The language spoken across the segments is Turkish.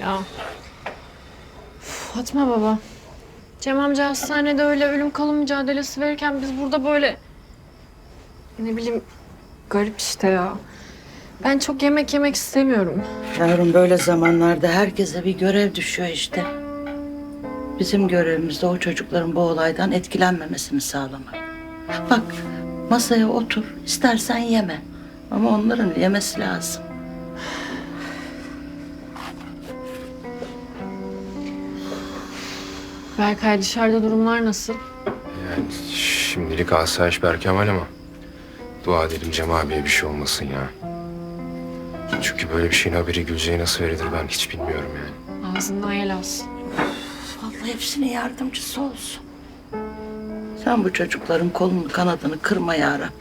Ya. Üf, Fatma baba. Cem amca hastanede öyle ölüm kalım mücadelesi verirken biz burada böyle... Ne bileyim garip işte ya. Ben çok yemek yemek istemiyorum. Yavrum böyle zamanlarda herkese bir görev düşüyor işte. Bizim görevimiz de o çocukların bu olaydan etkilenmemesini sağlamak. Bak masaya otur, istersen yeme. Ama onların yemesi lazım. Berkay dışarıda durumlar nasıl? Yani şimdilik asayiş Berkemal ama dua edelim Cem abiye bir şey olmasın ya. Çünkü böyle bir şeyin haberi Gülce'ye nasıl verilir ben hiç bilmiyorum yani. Ağzından yel alsın. Vallahi hepsinin yardımcısı olsun. Sen bu çocukların kolunu kanadını kırma yarabbim.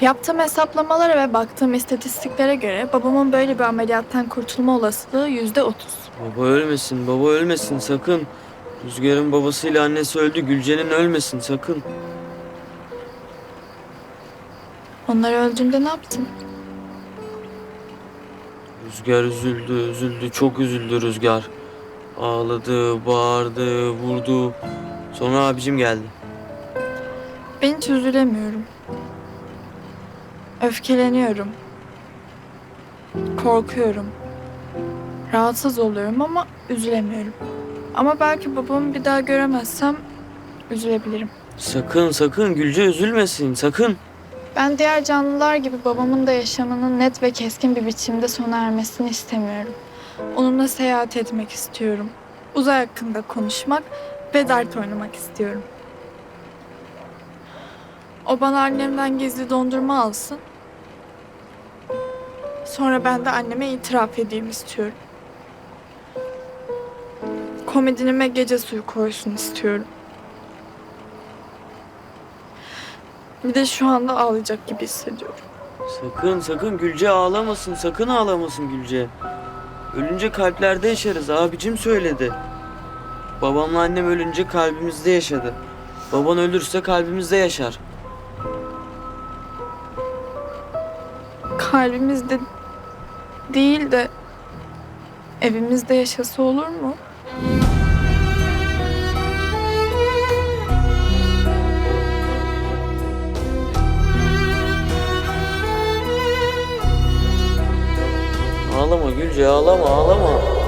Yaptığım hesaplamalara ve baktığım istatistiklere göre babamın böyle bir ameliyattan kurtulma olasılığı yüzde otuz. Baba ölmesin, baba ölmesin sakın. Rüzgar'ın babasıyla annesi öldü, Gülce'nin ölmesin sakın. Onlar öldüğünde ne yaptın? Rüzgar üzüldü, üzüldü, çok üzüldü Rüzgar. Ağladı, bağırdı, vurdu. Sonra abicim geldi. Ben hiç üzülemiyorum. Öfkeleniyorum. Korkuyorum. Rahatsız oluyorum ama üzülemiyorum. Ama belki babamı bir daha göremezsem üzülebilirim. Sakın, sakın Gülce üzülmesin, sakın. Ben diğer canlılar gibi babamın da yaşamının net ve keskin bir biçimde sona ermesini istemiyorum. Onunla seyahat etmek istiyorum. Uzay hakkında konuşmak ve dart oynamak istiyorum. O bana annemden gizli dondurma alsın. Sonra ben de anneme itiraf edeyim istiyorum. Komedinime gece suyu koysun istiyorum. Bir de şu anda ağlayacak gibi hissediyorum. Sakın, sakın Gülce ağlamasın, sakın ağlamasın Gülce. Ölünce kalplerde yaşarız, abicim söyledi. Babamla annem ölünce kalbimizde yaşadı. Baban ölürse kalbimizde yaşar. kalbimizde değil de evimizde yaşası olur mu? Ağlama Gülce, ağlama, ağlama.